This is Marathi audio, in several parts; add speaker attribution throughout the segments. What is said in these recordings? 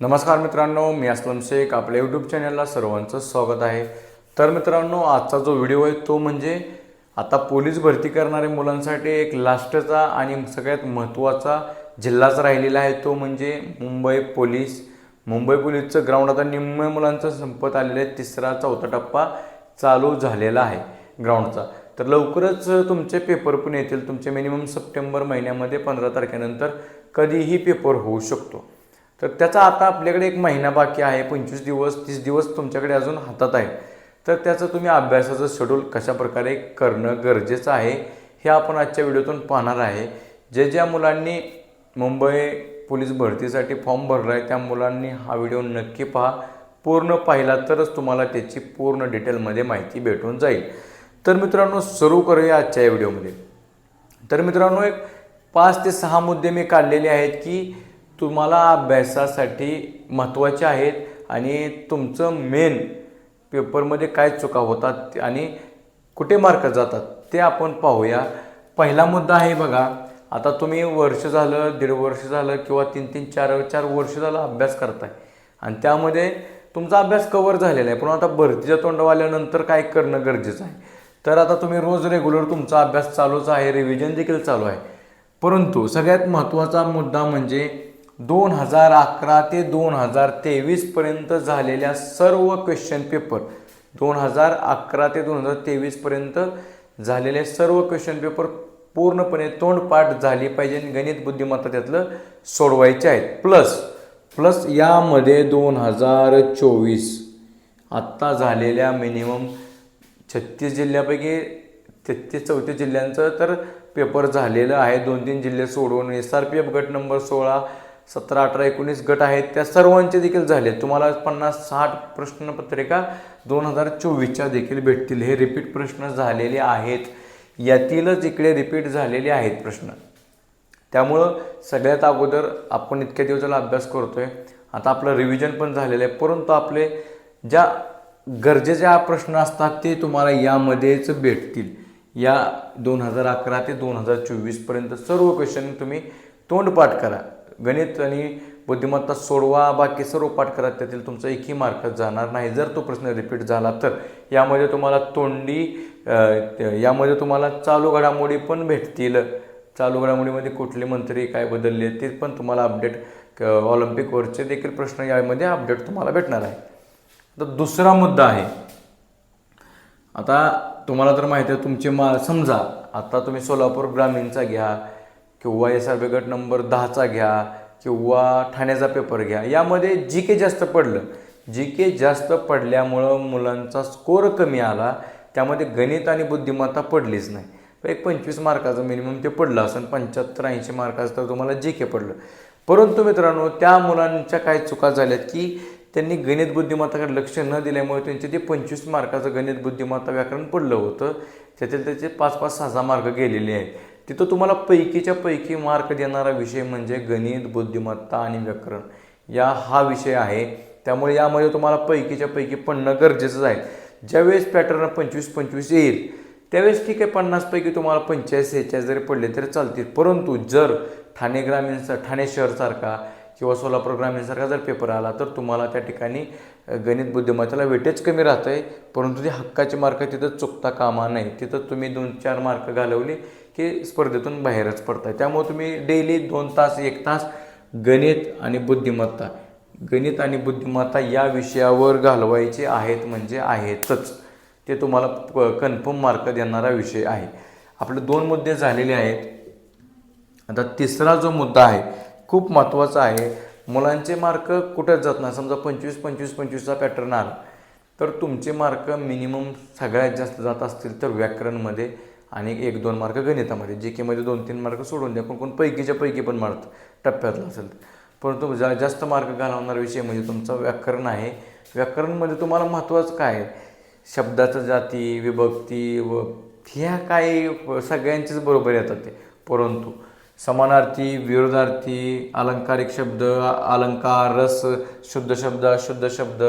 Speaker 1: नमस्कार मित्रांनो मी असलम शेख. आपल्या यूट्यूब चॅनलला सर्वांचं स्वागत आहे. तर मित्रांनो आजचा जो व्हिडिओ आहे तो म्हणजे आता पोलीस भरती करणाऱ्या मुलांसाठी एक लास्टचा आणि सगळ्यात महत्त्वाचा जिल्हाच राहिलेला आहे. तो म्हणजे मुंबई पोलीस. मुंबई पोलीसचं ग्राउंड आता निम्म्या मुलांचं संपत आलेलं आहे. तिसरा चौथा टप्पा चालू झालेला आहे ग्राउंडचा तर लवकरच तुमचे पेपर पण येतील. तुमचे मिनिमम सप्टेंबर महिन्यामध्ये पंधरा तारखेनंतर कधीही पेपर होऊ शकतो. तर त्याचा आता आपल्याकडे एक महिना बाकी आहे पंचवीस दिवस तीस दिवस तुमच्याकडे अजून हातात आहे. तर त्याचं तुम्ही अभ्यासाचं शेड्यूल कशाप्रकारे करणं गरजेचं आहे हे आपण आजच्या व्हिडिओतून पाहणार आहे. जे ज्या मुलांनी मुंबई पोलीस भरतीसाठी फॉर्म भरला आहे त्या मुलांनी हा व्हिडिओ नक्की पहा. पूर्ण पाहिला तरच तुम्हाला त्याची पूर्ण डिटेलमध्ये माहिती भेटून जाईल. तर मित्रांनो सुरू करूया आजच्या या व्हिडिओमध्ये. तर मित्रांनो एक पाच ते सहा मुद्दे मी काढलेले आहेत की तुम्हाला अभ्यासासाठी महत्त्वाचे आहेत आणि तुमचं मेन पेपरमध्ये काय चुका होतात आणि कुठे मार्क जातात ते आपण पाहूया. पहिला मुद्दा आहे बघा आता तुम्ही वर्ष झालं दीड वर्ष झालं किंवा तीन तीन चार चार वर्ष झालं अभ्यास करताय. आणि त्यामध्ये तुमचा अभ्यास कवर झालेला आहे. पण आता भरतीच्या तोंडावर आल्यानंतर काय करणं गरजेचं आहे? तर आता तुम्ही रोज रेग्युलर तुमचा अभ्यास चालूच आहे रिव्हिजन देखील चालू आहे. परंतु सगळ्यात महत्त्वाचा मुद्दा म्हणजे दोन हजार अकरा ते दोन हजार तेवीसपर्यंत झालेल्या सर्व क्वेश्चन पेपर दोन हजार अकरा ते दोन हजार तेवीसपर्यंत झालेले सर्व क्वेश्चन पेपर पूर्णपणे तोंडपाठ झाली पाहिजे आणि गणित बुद्धिमत्ता त्यातलं सोडवायचे आहेत. प्लस प्लस यामध्ये दोन हजार चोवीस आत्ता झालेल्या मिनिमम छत्तीस जिल्ह्यापैकी तेहतीस चौतीस जिल्ह्यांचं तर पेपर झालेलं आहे. दोन तीन जिल्हे सोडून एस आर पी एफ गट नंबर सोळा सतरा अठरा एकोणीस गट आहेत त्या सर्वांचे देखील झाले तुम्हाला पन्नास साठ प्रश्नपत्रिका दोन हजार चोवीसच्या देखील भेटतील. हे रिपीट प्रश्न झालेले आहेत. यातीलच इकडे रिपीट झालेले आहेत प्रश्न. त्यामुळं सगळ्यात अगोदर आपण इतक्या दिवसाला अभ्यास करतो आहे आता आपलं रिव्हिजन पण झालेलं आहे. परंतु आपले ज्या गरजेच्या प्रश्न असतात ते तुम्हाला यामध्येच भेटतील. या दोन हजार अकरा ते दोन हजार चोवीसपर्यंत सर्व क्वेश्चन तुम्ही तोंडपाठ करा. गणित आणि बुद्धिमत्ता सोडवा बाकी सर्व पाठ करा त्यातील तुमचा एकही मार्क जाणार नाही. जर तो प्रश्न रिपीट झाला तर. यामध्ये तुम्हाला तोंडी यामध्ये तुम्हाला चालू घडामोडी पण भेटतील. चालू घडामोडीमध्ये कुठले मंत्री काय बदलले ते पण तुम्हाला अपडेट ऑलिम्पिकवरचे देखील प्रश्न यामध्ये अपडेट तुम्हाला भेटणार आहे. तर दुसरा मुद्दा आहे. आता तुम्हाला तर माहिती आहे तुमचे मा समजा आता तुम्ही सोलापूर ग्रामीणचा घ्या किंवा एस आर बी गट नंबर दहाचा घ्या किंवा ठाण्याचा पेपर घ्या. यामध्ये जी के जास्त पडलं. जी के जास्त पडल्यामुळं मुलांचा स्कोर कमी आला. त्यामध्ये गणित आणि बुद्धिमत्ता पडलीच नाही. एक पंचवीस मार्काचं मिनिमम ते पडलं असं पंच्याहत्तर ऐंशी मार्काचं तर तुम्हाला जी के पडलं. परंतु मित्रांनो त्या मुलांच्या काय चुका झाल्यात की त्यांनी गणित बुद्धिमत्ताकडे लक्ष न दिल्यामुळे त्यांचे ते पंचवीस मार्काचं गणित बुद्धिमत्ता व्याकरण पडलं होतं. त्यातील त्याचे पाच पाच सहा सहा मार्क गेलेले आहेत. तिथं तुम्हाला पैकीच्या पैकी मार्क देणारा विषय म्हणजे गणित बुद्धिमत्ता आणि व्याकरण. या हा विषय आहे. त्यामुळे यामध्ये तुम्हाला पैकीच्या पैकी पडणं गरजेचंच आहे. ज्यावेळेस पॅटर्न पंचवीस पंचवीस येईल त्यावेळेस ठीक आहे पन्नासपैकी तुम्हाला पंचेचाळीस सेहेचाळीस जरी पडले तरी चालतील. परंतु जर ठाणे ग्रामीणचा ठाणे शहरसारखा किंवा सोलापूर ग्रामीणसारखा जर पेपर आला तर तुम्हाला त्या ठिकाणी गणित बुद्धिमत्तेला वेटेज कमी राहतं आहे परंतु ते हक्काचे मार्क तिथं चुकता कामा नाही तिथं तुम्ही दोन चार मार्क घालवले की स्पर्धेतून बाहेरच पडताय. त्यामुळे तुम्ही डेली दोन तास एक तास गणित आणि बुद्धिमत्ता गणित आणि बुद्धिमत्ता या विषयावर घालवायचे आहेत म्हणजे आहेतच. ते तुम्हाला कन्फर्म मार्क देणारा विषय आहे. आपले दोन मुद्दे झालेले आहेत. आता तिसरा जो मुद्दा आहे खूप महत्त्वाचा आहे. मुलांचे मार्क कुठंच जात नाही? समजा पंचवीस पंचवीस पंचवीसचा पॅटर्न आला तर तुमचे मार्क मिनिमम सगळ्यात जास्त जात असतील तर व्याकरणमध्ये. आणि एक दोन मार्क गणितामध्ये जे केमध्ये दोन तीन मार्क सोडून द्या कोण कोण पैकीच्या पैकी पण मारत टप्प्यातला असेल. परंतु जा जास्त मार्क घालवणारा विषय म्हणजे तुमचा व्याकरण आहे. व्याकरणमध्ये तुम्हाला महत्त्वाचं काय? आहे शब्दाचं जाती विभक्ती व ह्या काही सगळ्यांचेच बरोबर येतात ते. परंतु समानार्थी विरोधार्थी अलंकारिक शब्द अलंकार रस शुद्ध शब्द अशुद्ध शब्द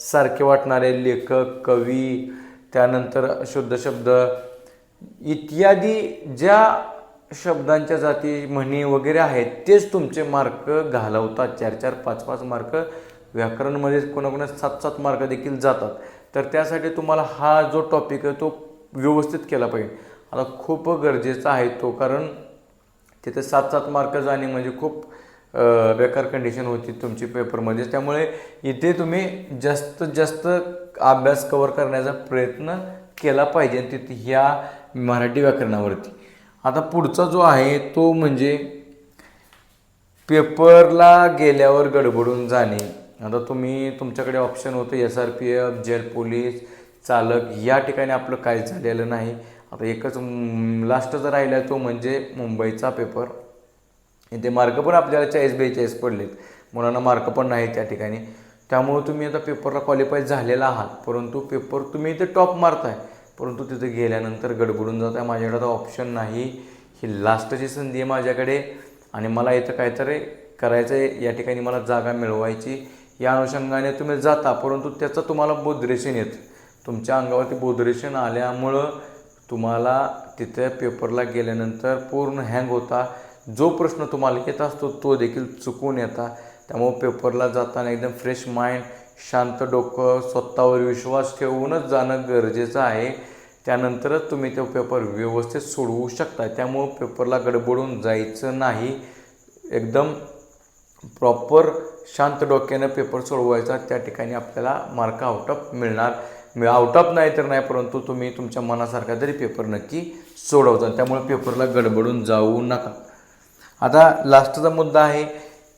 Speaker 1: सारखे वाटणारे लेखक कवी त्यानंतर शुद्ध शब्द इत्यादी ज्या शब्दांच्या जाती म्हणी वगैरे आहेत तेच तुमचे मार्क घालवतात. चार चार पाच पाच मार्क व्याकरणमध्ये कोणाकोणा सात सात मार्क देखील जातात. तर त्यासाठी तुम्हाला हा जो टॉपिक आहे तो व्यवस्थित केला पाहिजे. आता खूप गरजेचा आहे तो कारण तिथे सात सात मार्क जाणे म्हणजे खूप बेकार कंडिशन होती तुमची पेपरमध्ये त्यामुळे इथे तुम्ही जास्तीत जास्त अभ्यास कवर करण्याचा प्रयत्न केला पाहिजे. तिथे ह्या मराठी व्याकरणावरती. आता पुढचा जो आहे तो म्हणजे पेपरला गेल्यावर गडबडून जाणे. आता तुम्ही तुमच्याकडे ऑप्शन होतं S R P F jail police चालक या ठिकाणी आपलं काय झालेलं नाही. आता एकच लास्टचा राहिला तो म्हणजे मुंबईचा पेपर. इथे मार्क पण आपल्याला चाळीस बेचाळीस पडलेत. मुलांना मार्क पण नाही त्या ठिकाणी. त्यामुळे तुम्ही आता पेपरला क्वालिफाय झालेला आहात. परंतु पेपर तुम्ही इथे टॉप मारताय परंतु तिथे गेल्यानंतर गडबडून जात आहे. माझ्याकडे आता ऑप्शन नाही. ही लास्टची संधी आहे माझ्याकडे. आणि मला इथं काहीतरी करायचं आहे. या ठिकाणी मला जागा मिळवायची. या अनुषंगाने तुम्ही जाता परंतु त्याचं तुम्हाला बोधरेशन येतं. तुमच्या अंगावरती बोधरेशन आल्यामुळं तुम्हाला तिथे पेपरला गेल्यानंतर पूर्ण हँग होता. जो प्रश्न तुम्हाला येत असतो तो देखील चुकून येता. त्यामुळं पेपरला जाताना एकदम फ्रेश माइंड शांत डोकं स्वतःवर विश्वास ठेवूनच जाणं गरजेचं आहे. त्यानंतरच तुम्ही तो पेपर व्यवस्थित सोडवू शकता. त्यामुळं पेपरला गडबडून जायचं नाही. एकदम प्रॉपर शांत डोक्यानं पेपर सोडवायचा त्या ठिकाणी आपल्याला मार्क आउट ऑफ मिळणार. आउट ऑफ नाही तर नाही परंतु तुम्ही तुमच्या मनासारखा तरी पेपर नक्की सोडवता. त्यामुळे पेपरला गडबडून जाऊ नका. आता लास्टचा मुद्दा आहे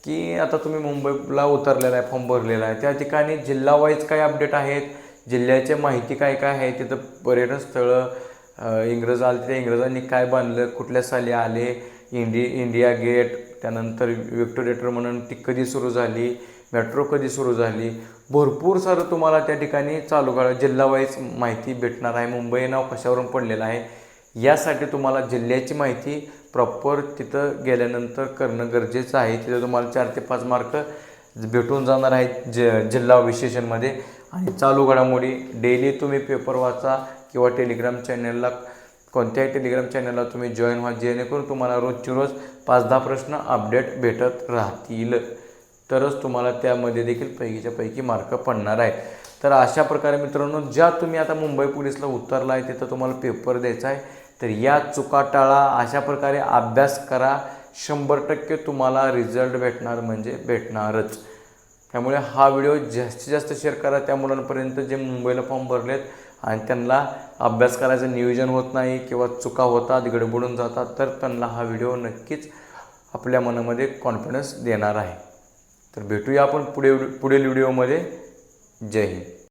Speaker 1: की आता तुम्ही मुंबईला उतरलेला आहे फॉर्म भरलेला आहे. त्या ठिकाणी जिल्हा वाईज काय अपडेट आहेत? जिल्ह्याची माहिती काय काय आहे? तिथं पर्यटन स्थळं इंग्रज आले त्या इंग्रजांनी काय बांधलं कुठल्या साली आले? इंडि इंडिया गेट त्यानंतर विक्टोरेटर म्हणून ती कधी सुरू झाली? मेट्रो कधी सुरू झाली? भरपूर सारं तुम्हाला त्या ठिकाणी चालू करा जिल्हावाईज माहिती भेटणार आहे. मुंबई नाव कशावरून पडलेलं आहे? यासाठी तुम्हाला जिल्ह्याची माहिती प्रॉपर तिथं गेल्यानंतर करणं गरजेचं आहे. तिथं तुम्हाला चार ते पाच मार्क भेटून जाणार आहेत ज जिल्हा विशेषणमध्ये. आणि चालू घडामोडी डेली तुम्ही पेपर वाचा किंवा टेलिग्राम चॅनलला कोणत्याही टेलिग्राम चॅनलला तुम्ही जॉईन व्हा जेणेकरून तुम्हाला रोजची रोज पाच दहा प्रश्न अपडेट भेटत राहतील. तरच तुम्हाला त्यामध्ये देखील पैकीच्या पैकी मार्क पडणार आहेत. तर अशा प्रकारे मित्रांनो ज्या तुम्ही आता मुंबई पोलीसला उतरला आहे तिथं तुम्हाला पेपर द्यायचा आहे. तर या चुका टाळा अशा प्रकारे अभ्यास करा. शंभर टक्के तुम्हाला रिझल्ट भेटणार म्हणजे भेटणारच. त्यामुळे हा व्हिडिओ जास्तीत जास्त शेअर करा. त्या मुलांपर्यंत जे मुंबईला फॉर्म भरलेत आणि त्यांना अभ्यास करायचं नियोजन होत नाही किंवा चुका होतात गडबडून जातात तर त्यांना हा व्हिडिओ नक्कीच आपल्या मनामध्ये कॉन्फिडन्स देणार आहे. तर भेटूया आपण पुढे पुढील व्हिडिओमध्ये जय हिंद.